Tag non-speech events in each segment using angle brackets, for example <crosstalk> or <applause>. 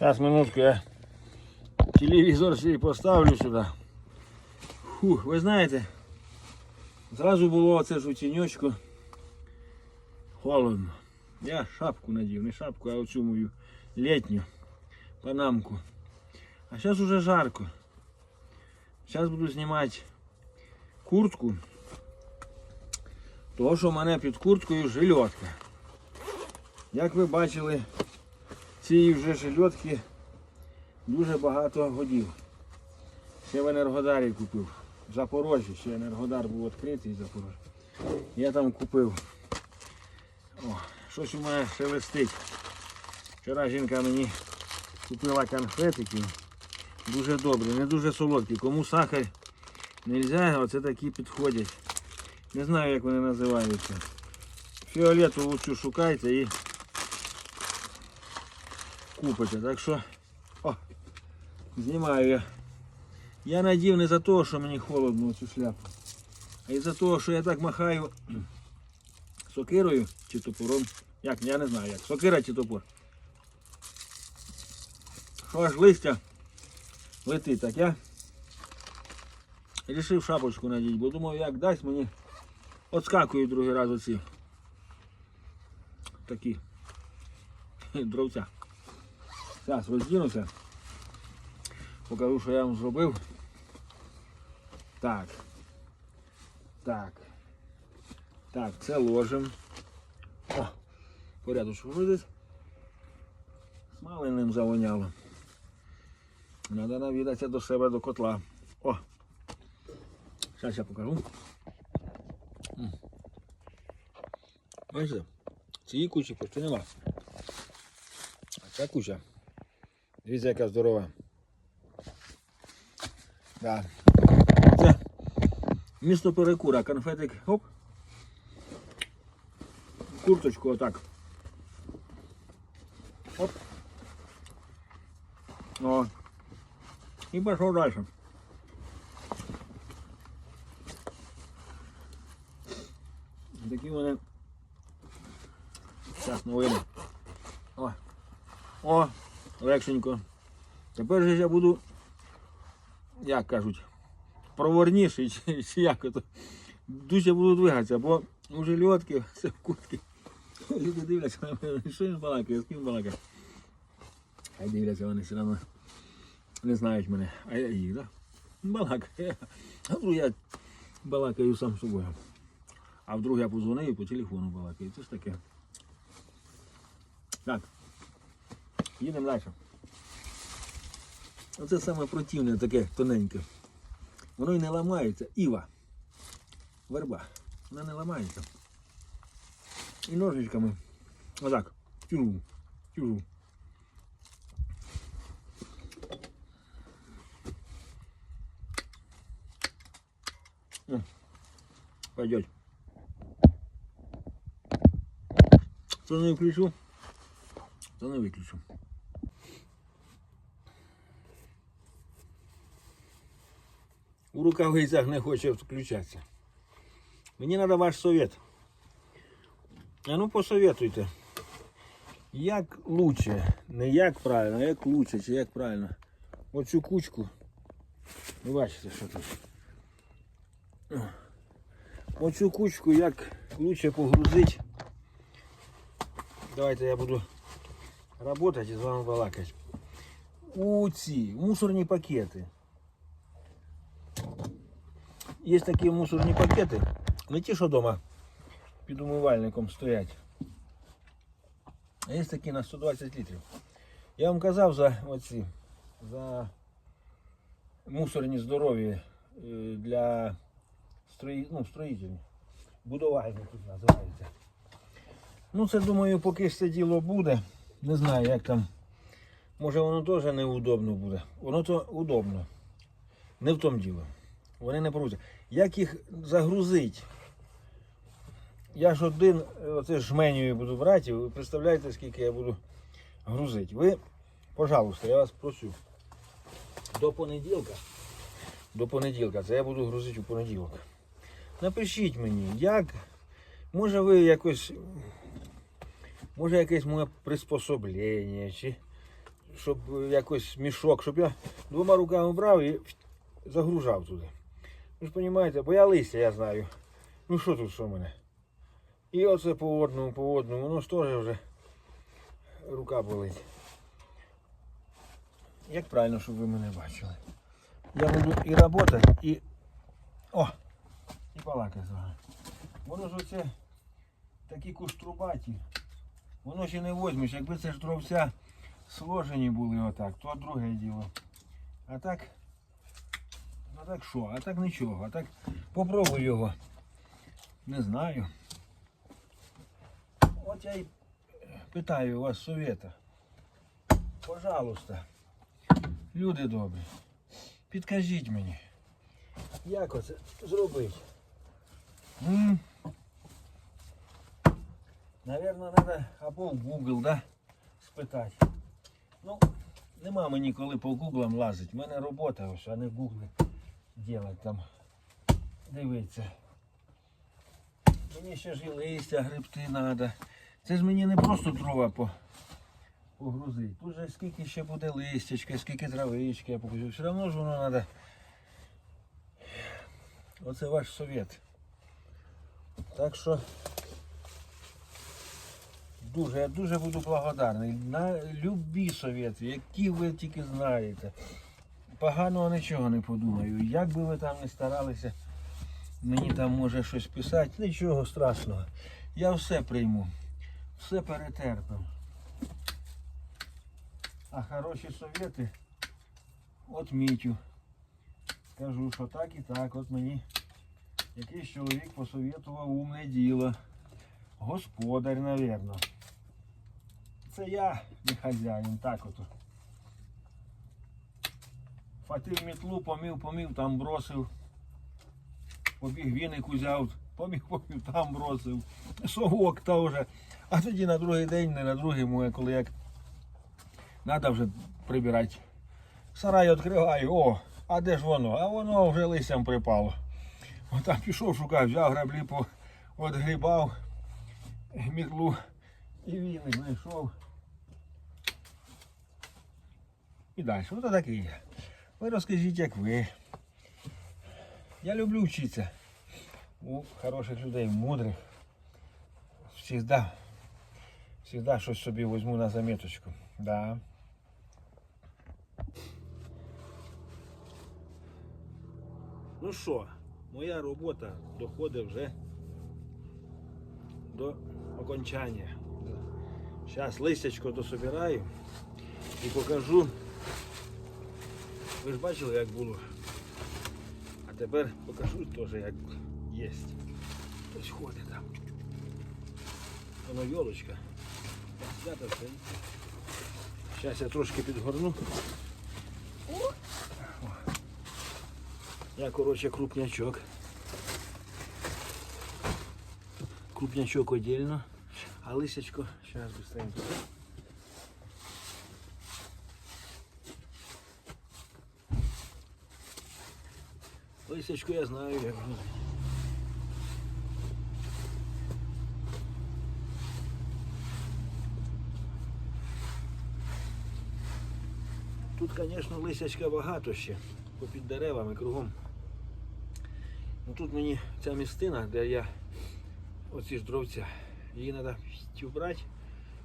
Сейчас минутку я телевізор свій поставлю сюди. Фух, ви знаєте, зразу було оце ж у тіньочку холодно. Я шапку надів, не шапку, а оцю мою літню панамку. А зараз уже жарко. Зараз буду знімати куртку. Того, що в мене під курткою жильотка. Як ви бачили, цієї вже жильотки дуже багато годів. Ще в Енергодарі купив. В Запорожжі, ще Енергодар був відкритий Запорожжі. Я там купив. О, щось у мене шелестить. Вчора жінка мені купила конфетики. Дуже добрі, не дуже солодкі. Кому сахар не можна, оце такі підходять. Не знаю, як вони називаються. Фіолетову цю шукайте і купите. Так що, о, знімаю я. Я надів не за того, що мені холодно цю шляпу, а й за того, що я так махаю <clears throat> сокирою чи топором. Як, я не знаю як. Сокира чи топор. Що аж листя летить, так я рішив шапочку надіти, бо думав, як дасть мені отскакую другий раз оці такі <laughs> дровця. Зараз роздінуся. Покажу, що я вам зробив. Так. Так. Так, це ложим. О, порядочку видить. Смаленим завоняло. Треба навідатися до себе до котла. О! Зараз я покажу. Бачите? Цієї кучі почти нема. А ця куча. Дивіться, яка здорова. Да. Це місто перекура, конфетик, оп. Курточку отак. Оп. О. І пішов далі. Такі вони. Зараз новини. О. О, легшенько. Тепер же я буду, як кажуть, проворніший, чи, чи як ото. Дуже буду двигатися, бо уже льотки, все в куртки. Люди дивляться на мене, що він балакає, з ким балакає. Хай дивляться, вони все одно не знають мене, а я їх, так? Да? Балакаю. А вдруг я балакаю сам собою. А вдруг я позвонив і по телефону балакаю. Це ж таке. Так. Їдемо далі. Оце саме противне таке тоненьке. Воно і не ламається. Іва. Верба. Вона не ламається. І ножичками. Отак. Тюру. О, Пойдет. То не включу, то не виключу. У рукавицях не хоче включатися. Мені треба ваш совет. А ну посоветуйте. Як лучше, не як правильно, а як лучше, чи як правильно. Оцю кучку. Ви бачите, що тут. Оцю кучку як лучше погрузити. Давайте я буду работать і з вами балакати. У ці мусорні пакети. Є такі мусорні пакети, не ті, що вдома під умивальником стоять. А є такі на 120 літрів. Я вам казав за оці, за мусорні здорові е, для строї, ну, строїтельні. Будувальні тут називається. Ну це думаю, поки це діло буде. Не знаю, як там. Може воно теж неудобно буде. Воно то удобно. Не в тому діло. Вони не порвуться. Як їх загрузить? Я ж один е, оце жменю буду брати, ви представляєте, скільки я буду грузити. Ви, пожалуйста, я вас прошу. До понеділка. До понеділка, це я буду грузити у понеділок. Напишіть мені, як. Може ви якось. Може якесь моє приспособлення, чи щоб якось мішок, щоб я двома руками брав і загружав туди. Ви ж розумієте, бо я знаю. Ну що тут що в мене? І оце по одному, по одному, воно ж теж вже рука болить. Як правильно, щоб ви мене бачили. Я буду і працювати, і. О! І балакати з вами. Воно ж оце такі куштрубаті. Воно ще не возьмеш. Якби це ж дровця сложені були отак, то друге діло. А так. А так що? А так нічого. А так попробуй його. Не знаю. От я й питаю вас совета. Пожалуйста, люди добрі, підкажіть мені, як оце зробити? М? Наверно, треба або в Google, да? спитати. Ну, нема мені коли по гуглам лазити. У мене робота ось, а не гугли делать там. Дивіться. Мені ще ж і листя грибти треба. Це ж мені не просто дрова по, погрузити. Тут же скільки ще буде листячка, скільки травички я покажу. Все одно ж воно треба. Оце ваш совет. Так що дуже, я дуже буду благодарний. На любі совєти, які ви тільки знаєте. Поганого нічого не подумаю. Як би ви там не старалися, мені там може щось писати, нічого страшного. Я все прийму. Все перетерпим. А хороші совєти от Мітю. Кажу, що так і так, от мені якийсь чоловік посовітував умне діло. Господар, навірно. Це я не хазяїн, так ото. Фатив мітлу, помів, помів, там бросив. Побіг віник узяв, поміг, помів, там бросив. Совок теж. А тоді на другий день, не на другий моє, коли як треба вже прибирати. Сарай відкриваю, о, а де ж воно? А воно вже листям припало. Отам пішов шукав, взяв граблі, по, отгрібав мітлу і віник знайшов. І далі. Ось таке є. Ви розкажіть, як ви. Я люблю вчитися у хороших людей, мудрих. Всегда, всегда щось собі візьму на заметочку. Да. Ну що, моя робота доходить вже до окончання. Зараз листячко дособираю і покажу. Ви ж бачили, як було. А тепер покажу теж, як є. Хтось ходить там. Воно йолочка. Зараз я трошки підгорну. Я, коротше, крупнячок. Крупнячок отдельно. А лисячко, зараз быстренько. Лисячку я знаю, як робити. Тут, звісно, лисячка багато ще, попід деревами кругом. Ну, тут мені ця містина, де я оці ж дровця, її треба вбрати,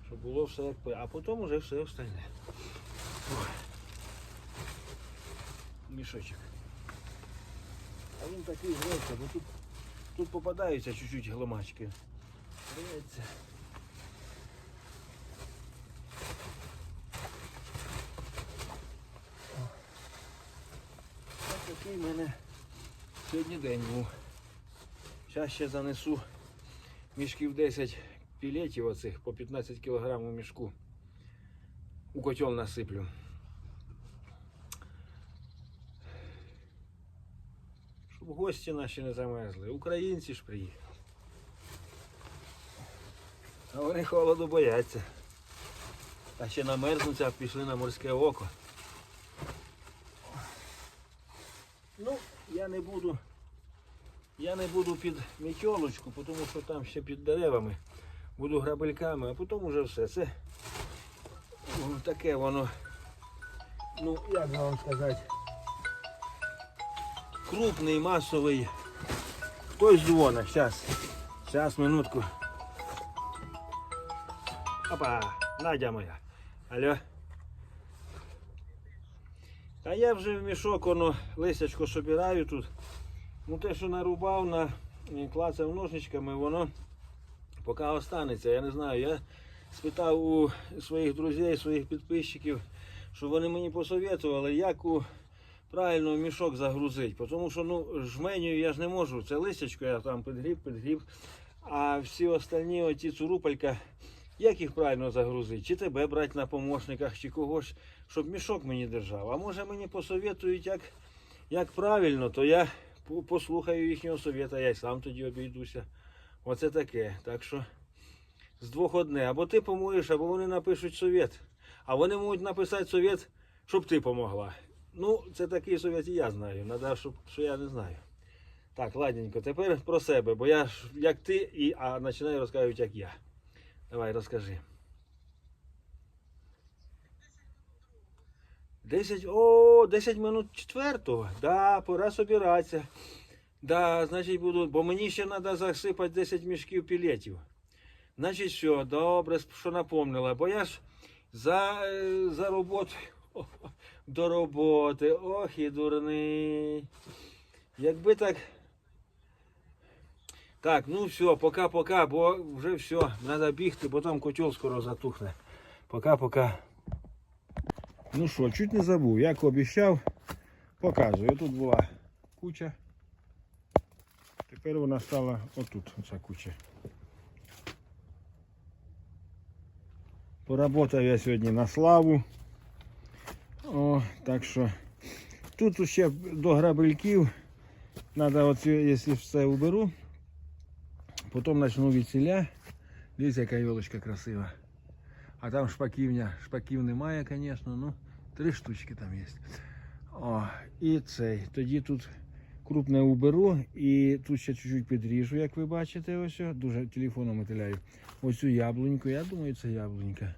щоб було все як а потім вже все остальне. Мішочок. А він такий греця, бо тут, тут попадаються чуть-чуть гломачки. Дивіться. Ось такий в мене сьогодні день був. Зараз ще занесу мішків 10 пілетів оцих по 15 кг у мішку. У котел насиплю. Гості наші не замерзли. Українці ж приїхали. А вони холоду бояться. Та ще намерзнуться, а пішли на морське око. Ну, я не буду. Я не буду під мітьолочку, тому що там ще під деревами. Буду грабельками, а потім уже все. Це ну, таке воно ну, як вам сказати, крупний, масовий. Хтось дзвонить, зараз. Зараз, минутку. Опа, Надя моя. Алло. Та я вже в мішок воно лисячко собираю тут. Ну те, що нарубав на клацав ножничками, воно поки останеться. Я не знаю. Я спитав у своїх друзів, своїх підписчиків, що вони мені посоветували, як у правильно в мішок загрузити. Тому що ну, жменю я ж не можу. Це листячко я там підгріб, підгріб. А всі остальні оці цурупалька, як їх правильно загрузити? Чи тебе брати на помощниках, чи когось, щоб мішок мені держав. А може мені посоветують, як, як правильно, то я послухаю їхнього совета, я й сам тоді обійдуся. Оце таке. Так що з двох одне. Або ти помоєш, або вони напишуть совет. А вони можуть написати совет, щоб ти помогла. Ну, це такий і я знаю. Надо, щоб що я не знаю. Так, ладненько, тепер про себе, бо я ж як ти, і, а починаю розказувати, як я. Давай, розкажи. 10, о, 10 минут четвертого. Да, пора собиратися. Да, значить буду, бо мені ще треба засипати 10 мішків пілетів. Значить, що, добре, що напомнила, бо я ж за, е, за роботу <laughs> до роботи. Ох і дурний. Якби так. Так, ну все, пока-пока, бо вже все, треба бігти, бо там котел скоро затухне. Пока-пока. Ну що, чуть не забув, як обіцяв, показую. Тут була куча. Тепер вона стала отут, оця куча. Поработав я сьогодні на славу. О, так що тут ще до грабельків. Треба, от, якщо все уберу, потім почну від селя. Дивіться, яка йолочка красива. А там шпаківня, шпаків немає, звісно, ну три штучки там є. О, і цей. Тоді тут крупне уберу і тут ще чуть-чуть підріжу, як ви бачите, ось. Дуже телефоном мотиляю. Ось цю яблуньку, я думаю, це яблунька.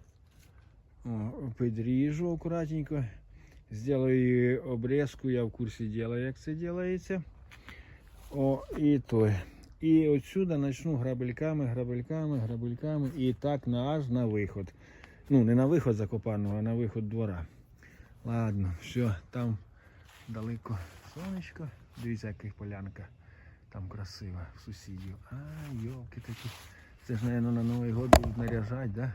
О, підріжу акуратненько. Сделаю обрезку, я в курсі діла, як це робиться. О, і той. І отсюда почну грабельками, грабельками, грабельками і так на аж на виход. Ну, не на виход закопаного, а на виход двора. Ладно, все, там далеко сонечко. Дивіться, яка полянка. Там красива в сусідів. А, йолки такі. Це ж, мабуть, на Новий год будуть наряжати, да?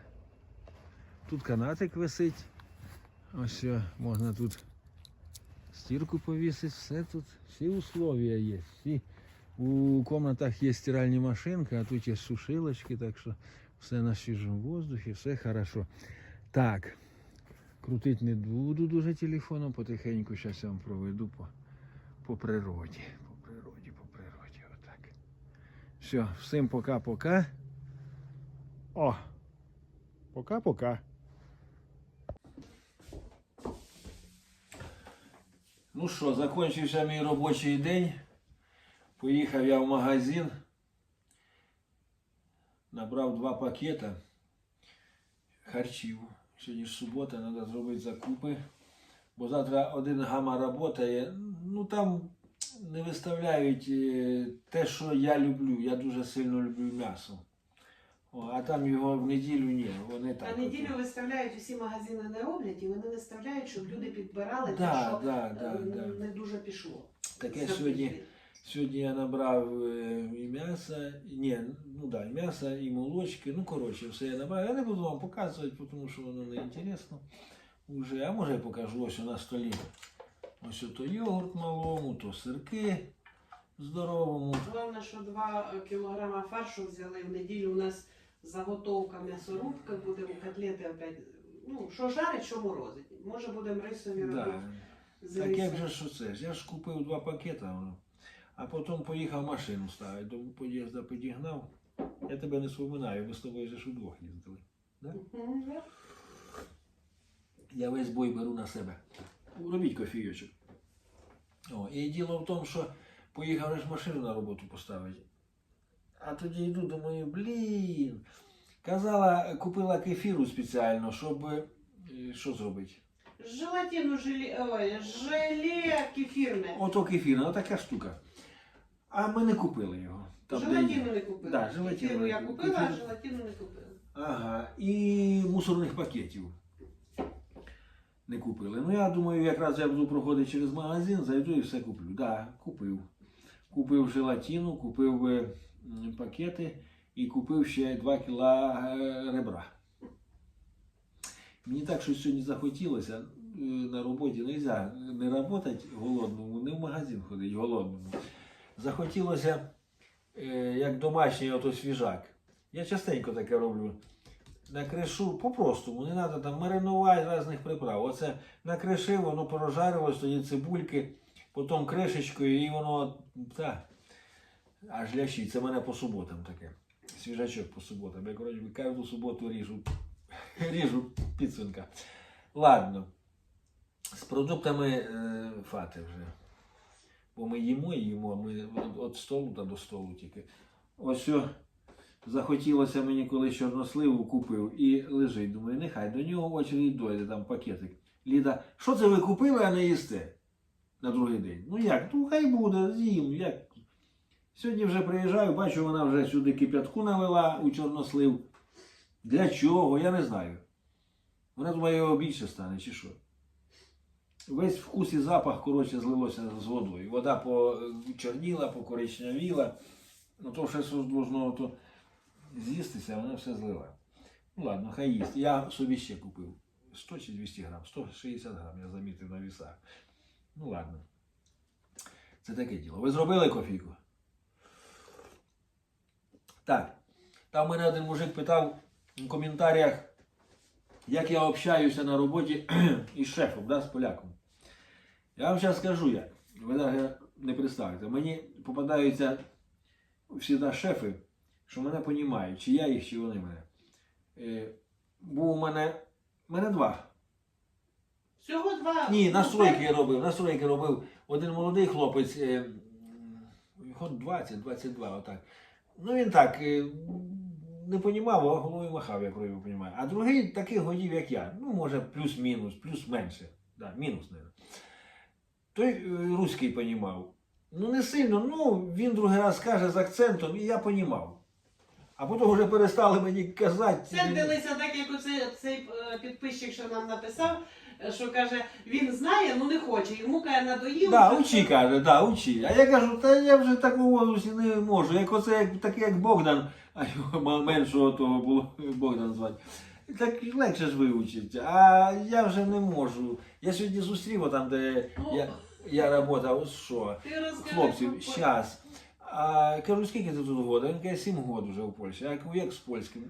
Тут канатик висить. Ось все, можна тут стірку повісити, все тут, всі условия є. Всі. У комнатах є стиральні машинки, а тут є сушилочки, так що все на свіжому воздухі, все хорошо. Так, крутить не буду дуже телефоном, потихеньку зараз я вам проведу по, по природі. По природі, по природі. Отак. Все, всім пока-пока. О! Пока-пока. Ну що, закінчився мій робочий день. Поїхав я в магазин. Набрав два пакета харчів. Сьогодні ж субота, треба зробити закупи. Бо завтра один гама працює. Ну там не виставляють е, те, що я люблю. Я дуже сильно люблю м'ясо. О, а там його в неділю ні. Вони так. А неділю виставляють усі магазини не роблять, і вони виставляють, щоб люди підбирали те, Да, що да, да, е, да. не дуже пішло. Таке сьогодні. Сьогодні я набрав е, і м'ясо, ні, ну да, і м'ясо, і молочки. Ну, коротше, все я набрав. Я не буду вам показувати, тому що воно не інтересно. Уже, а може я покажу ось на столі. Ось то йогурт малому, то сирки здоровому. Головне, що 2 кілограма фаршу взяли в неділю. У нас заготовка м'ясорубка, будемо котлети опять. Ну, що жарить, що морозить. Може будемо рисові робити. Да. з Так як рисом. же що це? ж? Я ж купив два пакета, воно. а потім поїхав машину ставити, до під'їзду підігнав. Я тебе не споминаю, ми з тобою же ж удвох їздили. Мгм, да. Я весь бой беру на себе. Робіть кофійочок. О, і діло в тому, що поїхав ж машину на роботу поставити. А тоді йду, думаю, блін. Казала, купила кефіру спеціально, щоб е, що зробити? Желатину желе, ой, желе кефірне. Ото кефірна, отака штука. А ми не купили його. Там, де желатину є. не купила. Да, желатину Кефіру я купила. купила, а Кефір- желатину не купила. Ага. І мусорних пакетів. Не купили. Ну я думаю, якраз я буду проходити через магазин, зайду і все куплю. Так, да, купив. Купив желатину, купив е, пакети і купив ще 2 кіла е, ребра. Мені так щось сьогодні захотілося. е, На роботі не можна не працювати голодному, не в магазин ходити голодному. Захотілося, е, як домашній ото свіжак. Я частенько таке роблю. Накришу по-простому, не треба там маринувати різних приправ. Оце накришив, воно прожарилось, тоді цибульки, потім кришечкою і воно. Та, аж лящить. Це мене по суботам таке. Свіжачок по суботам. Я коротше кожну суботу ріжу, <laughs> ріжу підсвинка. Ладно. З продуктами е, фати вже. Бо ми їмо і їмо, ми від, столу та до столу тільки. Ось о, захотілося мені колись чорносливу купив і лежить. Думаю, нехай до нього очередь дойде там пакетик. Ліда, що це ви купили, а не їсте на другий день? Ну як? Ну хай буде, з'їм. Як? Сьогодні вже приїжджаю, бачу, вона вже сюди кип'ятку налила у чорнослив. Для чого? Я не знаю. Вона думає, його більше стане, чи що? Весь вкус і запах, коротше, злилося з водою. Вода почорніла, покоричневіла. Ну то щось должно то з'їстися, вона все злила. Ну ладно, хай їсть. Я собі ще купив 100 чи 200 грам, 160 грам, я замітив на вісах. Ну ладно. Це таке діло. Ви зробили кофійку? Так. Там мене один мужик питав в коментарях, як я общаюся на роботі <clears throat> із шефом, да, з поляком. Я вам зараз скажу як. Ви навіть не представите. Мені попадаються завжди шефи, що мене розуміють, чи я їх, чи вони мене. Е, був у мене. Мене два. Всього два. Ні, ну, настройки я робив. Настройки робив. Один молодий хлопець, е, м, 20-22, отак. Ну він так е, не понімав, а головою махав, як робив, понімає. А другий такий годів, як я. Ну, може, плюс-мінус, плюс-менше. Да, мінус, не. Той е, руський понімав. Ну, не сильно, ну він другий раз каже з акцентом, і я понімав. А потім вже перестали мені казати. Сердилися так, як оцей, цей е, підписчик, що нам написав, що каже, він знає, ну не хоче. Йому каже, надоїло. Да, що- учи, каже, да, учи. А я кажу, та я вже такого возрасті не можу. Як оце, як, такий як Богдан, <laughs> а його меншого того було Богдан звати. Так легше ж вивчити. А я вже не можу. Я сьогодні зустрів там, де Ну, я, я працював, що? Хлопців, щас. А кажу, скільки ти тут года? Він каже, сім років вже в Польщі. А я кажу, як з польським?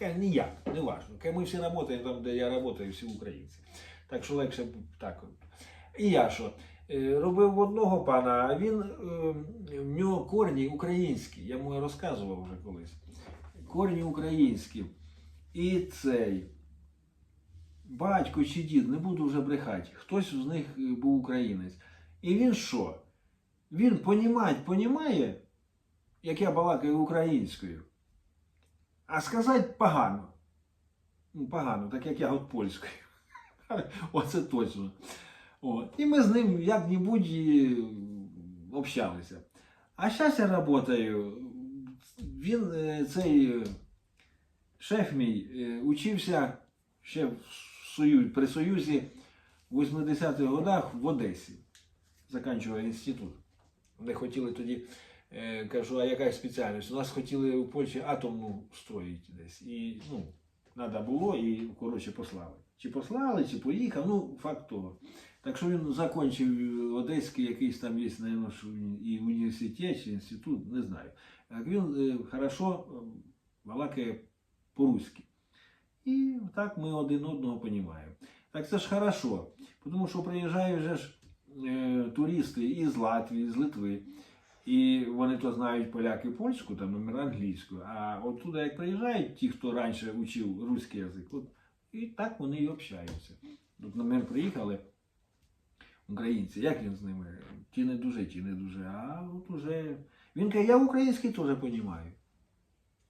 Ніяк, не важно. Ми всі працюємо там, де я працюю, всі українці. Так що легше так. І я що? Е, Робив одного пана, а він е, в нього корні українські. Я йому розказував вже колись. Корні українські. І цей батько чи дід, не буду вже брехати, хтось з них е, був українець. І він що? Він понімать понімає, як я балакаю українською, а сказати погано. Ну, погано, так як я от польською. <laughs> Оце точно. От. І ми з ним як-небудь общалися. А зараз я працюю. Він, е, цей е, шеф мій, е, учився ще в Союз, при Союзі в 80-х годах в Одесі. Заканчував інститут. Вони хотіли тоді, кажу, а яка спеціальність? У нас хотіли у Польщі атомну строїти десь. І ну, треба було, і коротше послали. Чи послали, чи поїхав, ну, факт того. Так що він закінчив Одеський якийсь там є, що і університет, чи інститут, не знаю. Так він е, хорошо е, балакає по-руськи. І так ми один одного розуміємо. Так це ж хорошо, тому що приїжджають вже ж е, туристи і з Латвії, з Литви. І вони то знають поляки польську, там номер англійську. А оттуда, як приїжджають ті, хто раніше учив руський язик, от, і так вони і общаються. Тут на мене приїхали українці, як він з ними? Ті не дуже, ті не дуже. А от уже. Він каже, я український теж розумію.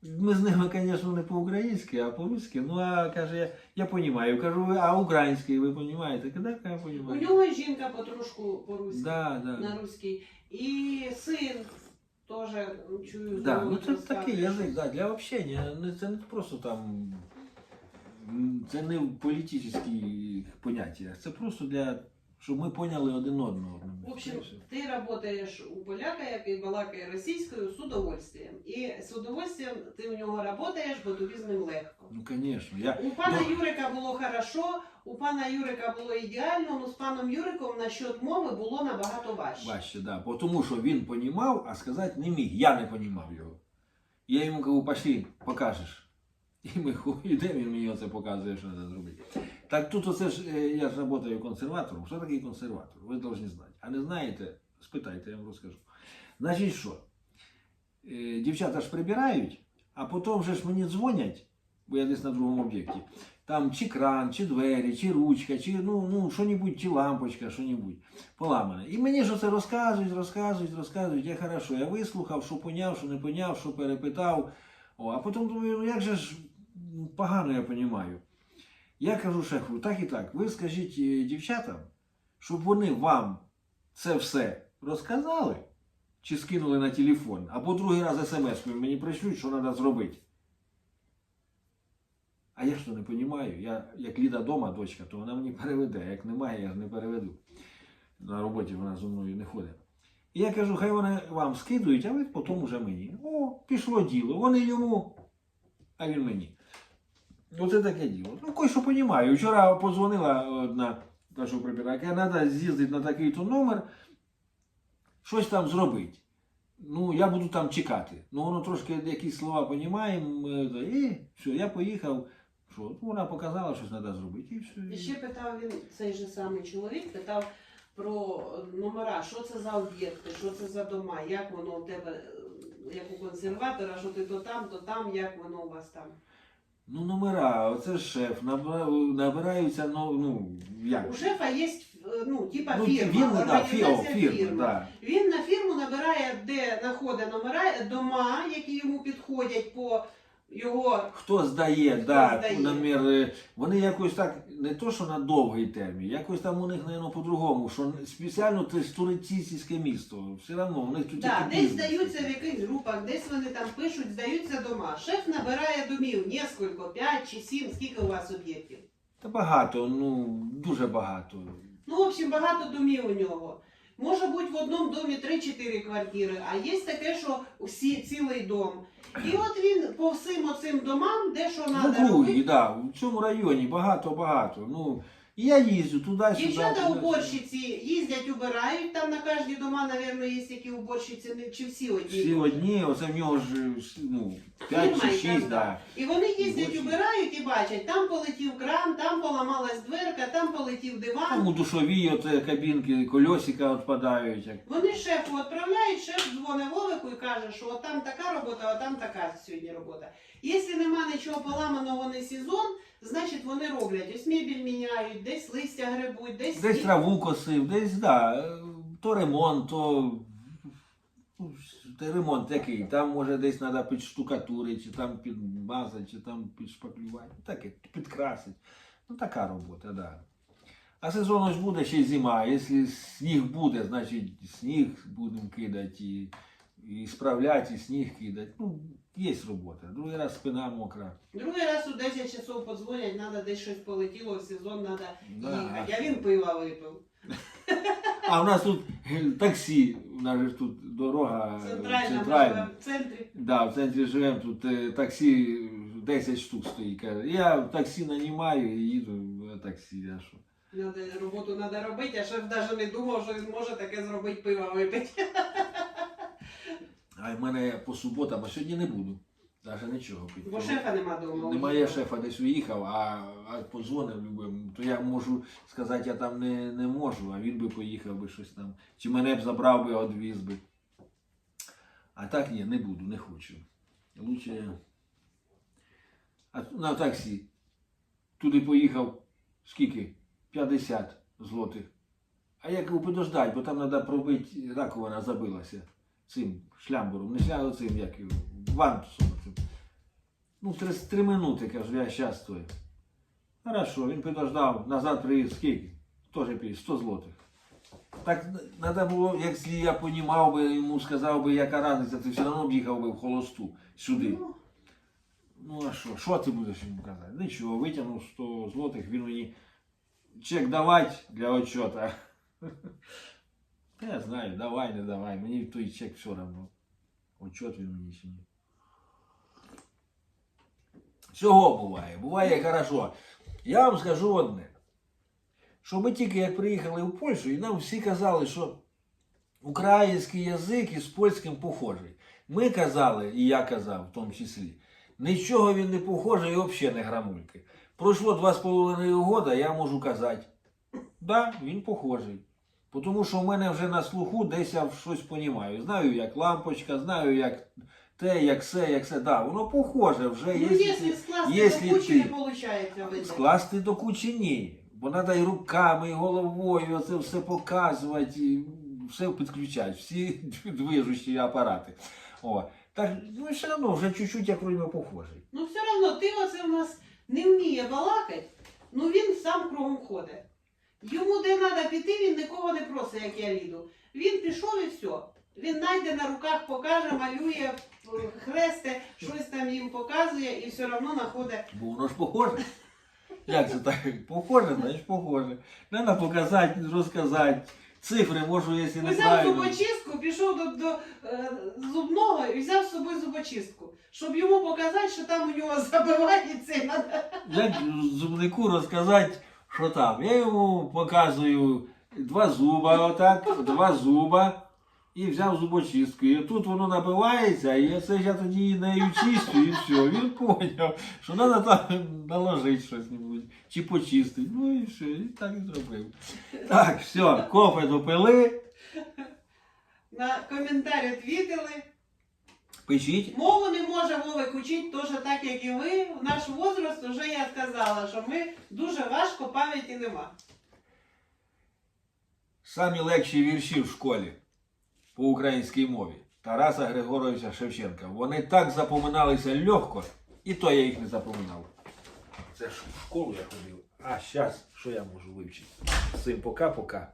Ми з ними, звісно, не по-українськи, а по-русски. Ну, а каже, я, я розумію. Кажу, «Ви- а український ви розумієте? Каже, так, я У нього жінка потрошку по-руськи, Да, да. на руський. І син теж чую. Да, знову ну це розказує, такий язик, да, для общення. Ну, Це не просто там. м, Це не політичні поняття. Це просто для. Щоб ми поняли один одного. В общем, ти працюєш у поляка, який балакає російською з удовольствием. І з удовольствием ти у нього працюєш, бо тобі з ним легко. Ну, звісно. Я... У пана Ну- Юрика було хорошо, у пана Юрика було ідеально, але з паном Юриком насчет мови було набагато важче. Важче, да. Бо Тому що він понімав, а сказати не міг. Я не понімав його. Я йому кажу, пошли, покажеш. І ми ху- йдемо, він мені це показує, що треба зробити. Так тут оце ж е, я ж працюю консерватором. Що таке консерватор? Ви повинні знати. А не знаєте, спитайте, я вам розкажу. Значить що? Е, Дівчата ж прибирають, а потім же ж мені дзвонять, бо я десь на другому об'єкті. Там чи кран, чи двері, чи ручка, чи ну, ну, що-небудь, чи лампочка, що-небудь поламане. І мені ж це розказують, розказують, розказують. Я хорошо, я вислухав, що поняв, що не поняв, що перепитав. О, а потім думаю, ну як же ж погано я понімаю. Я кажу шефу, так і так, ви скажіть е, дівчатам, щоб вони вам це все розказали чи скинули на телефон, або другий раз смс мені прийшлють, що треба зробити. А я то не розумію. Я, як Ліда дома, дочка, то вона мені переведе. Як немає, я ж не переведу. На роботі вона зі мною не ходить. І я кажу, хай вони вам скидують, а ви потім уже мені. О, пішло діло. Вони йому, а він мені. Оце таке діло. Ну, кой що розумію. Вчора подзвонила одна, та що прибирає, каже, треба з'їздити на такий-то номер, щось там зробити. Ну, я буду там чекати. Ну, воно трошки якісь слова розуміємо, і все, я поїхав. Що? Ну, вона показала, що треба зробити, і все. І ще питав він, цей же самий чоловік, питав про номера, що це за об'єкти, що це за дома, як воно у тебе, як у консерватора, що ти то там, то там, як воно у вас там. Ну, номера, оце шеф, набра- набираються, ну, ну як? У шефа є, ну, типа ну, фірма, він, да, організація фірма, фірми. фірма, да. Він на фірму набирає, де знаходить номера, дома, які йому підходять по його Хто здає, Хто да, здає. намір, е, вони якось так, не то, що на довгий термін, якось там у них, мабуть, по-другому, що спеціально це ж туристичне місто, все одно, у них тут Да, тільки десь бізнес. здаються в якихось групах, десь вони там пишуть, здаються дома. Шеф набирає домів, несколько, 5 чи 7, скільки у вас об'єктів. Та багато, ну, дуже багато. Ну, в общем, багато домів у нього. Може бути в одному домі 3-4 квартири, а є таке, що всі, цілий дом. <clears throat> І от він по всім оцим домам, де що В округі, робити. да, в цьому районі багато-багато. Ну, і я їздю туди-сюди. Дівчата туди-сюди. уборщиці їздять, убирають, там на кожні дома, мабуть, є які уборщиці, чи всі одні. Всі одні, оце в нього ж ну, 5 чи Фірма 6, якась, да. І вони їздять, убирають і бачать, там полетів кран, там поламалась дверка, там полетів диван. Там у душовій от кабінки, кольосика відпадають. Як. Вони шефу відправляють, шеф дзвонить Вовику і каже, що от там така робота, а там така сьогодні робота. Якщо нема нічого поламаного не сезон, значить вони роблять. Ось мебіль міняють, десь листя грибуть, десь, Десь траву косив, десь, да, е, то ремонт, то ну, та ремонт який. Там може десь треба підштукатурити, чи там підмазати, чи там підшпаклювати. Таке, підкрасити. Ну така робота, так. Да. А сезон ж буде ще й зима. Якщо сніг буде, значить сніг будемо кидати і, і справляти, і сніг кидати. Ну, є робота. Другий раз спина мокра. Другий раз у 10 часов подзвонять, треба десь щось полетіло, в сезон треба Да. їхати. А він пива випив. А в нас тут е, таксі, у нас же тут дорога е, Центральна, центральна. в центрі. Да, в центрі живемо, тут е, таксі 10 штук стоїть. Каже, Я таксі нанімаю і їду на таксі. А що? Роботу треба робити, а шеф навіть не думав, що він може таке зробити, пива випити. А в мене по суботам, а сьогодні не буду. Навіть нічого. Бо шефа нема вдома. Немає шефа десь уїхав, а, а подзвонив любим, то я можу сказати, я там не, не можу, а він би поїхав би щось там. Чи мене б забрав би, одвіз би. А так ні, не буду, не хочу. Лучше. А на таксі. Туди поїхав скільки? 50 злотих. А я кажу, подождать, бо там треба пробити, раковина забилася цим шлямбуром. Не шлямбуром, цим як його, вантусом. Ну, три, три минути, кажу, я щас стою. Хорошо, він підождав, назад привіз скільки? Пів, 100 злотих. Так треба було, якщо я понімав би, йому сказав би, яка різниця, ти все одно б їхав би в холосту сюди. Ну, Ну а що? Що ти будеш йому казати? Нічого, витягнув 100 злотих, він мені чек давати для отчета. <laughs> Я знаю, давай, не давай. Мені той чек все одно. Отчет він мені чи ні. Всього буває, буває хорошо. Я вам скажу одне. Що ми тільки як приїхали в Польщу, і нам всі казали, що український язик із польським похожий. Ми казали, і я казав в тому числі, нічого він не похожий і взагалі не грамульки. Пройшло два з половиною года, я можу казати, да, він похожий. Тому що в мене вже на слуху десь я щось понімаю. Знаю, як лампочка, знаю, як те, як все, як все. Да, воно похоже вже. ну якщо якщо скласти якщо до кучі, ти- не виходить. Скласти до кучі ні. Бо треба і руками, і головою це все показувати, і все підключати, всі движущі апарати. О. Так, ну і все одно вже чуть-чуть як вроде похожий. Ну все одно, ти оце в нас не вміє балакати, ну він сам кругом ходить. Йому де треба піти, він нікого не просить, як я ліду. Він пішов і все. Він найде на руках, покаже, малює, хресте, щось там їм показує і все одно знаходить. Бо воно ж похоже. Як це так? Похоже, значить похоже. Треба показати, розказати. Цифри можу, якщо не Взяв зубочистку, пішов до, до е, зубного і взяв з собою зубочистку, щоб йому показати, що там у нього <laughs> забивається і надо. Як зубнику розказати, що там. Я йому показую два зуба, отак, два зуба. І взяв зубочистку. І тут воно набивається, і це я тоді нею чистю, і все. Він поняв, що треба там наложити щось небудь, чи почистити. Ну і все, і так і зробив. Так, все, кофе допили, На коментарі відвідали. Пишіть. Мову не може Вовик учить теж так, як і ви. В наш возраст вже я сказала, що ми дуже важко пам'яті нема. Самі легші вірші в школі по українській мові Тараса Григоровича Шевченка. Вони так запоминалися легко, і то я їх не запоминав. Це ж в школу я ходив. А зараз що я можу вивчити? Цим пока-пока.